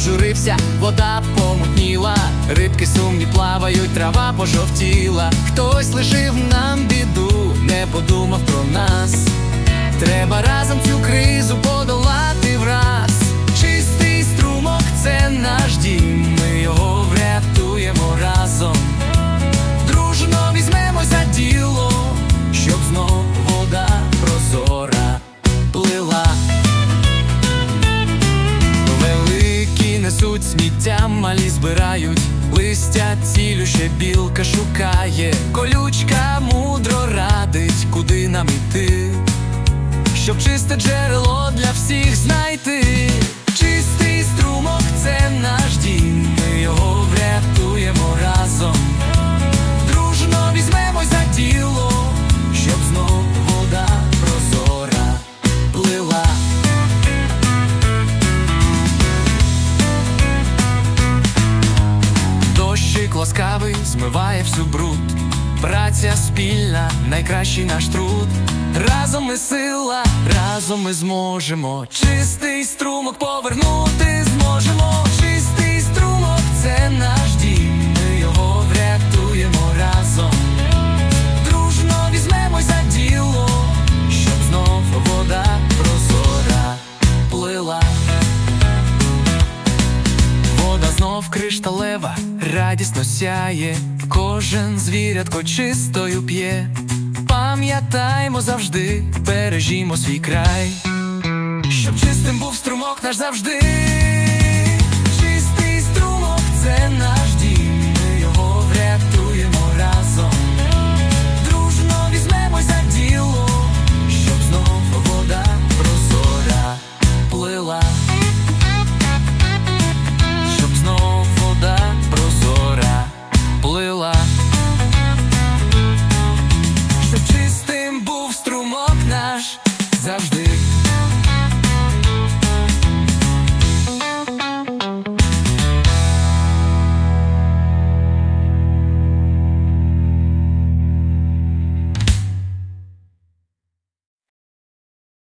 змінився, вода помутніла, рибки сумні плавають, трава пожовтіла. Хтось лишив нам біду, не подумав про нас. Треба разом цю кризу сміття, малі збирають. Листя, цілюще білка шукає, колючка мудро радить, куди нам іти, щоб чисте джерело для всіх знайти. Ласкавий змиває всю бруд. Праця спільна, найкращий наш труд. Разом ми сила, разом ми зможемо. Чистий струмок повернути зможемо. Знов кришталева, радісно сяє, кожен звірятко чистою п'є. Пам'ятаймо завжди, бережімо свій край, щоб чистим був струмок наш завжди. завжди.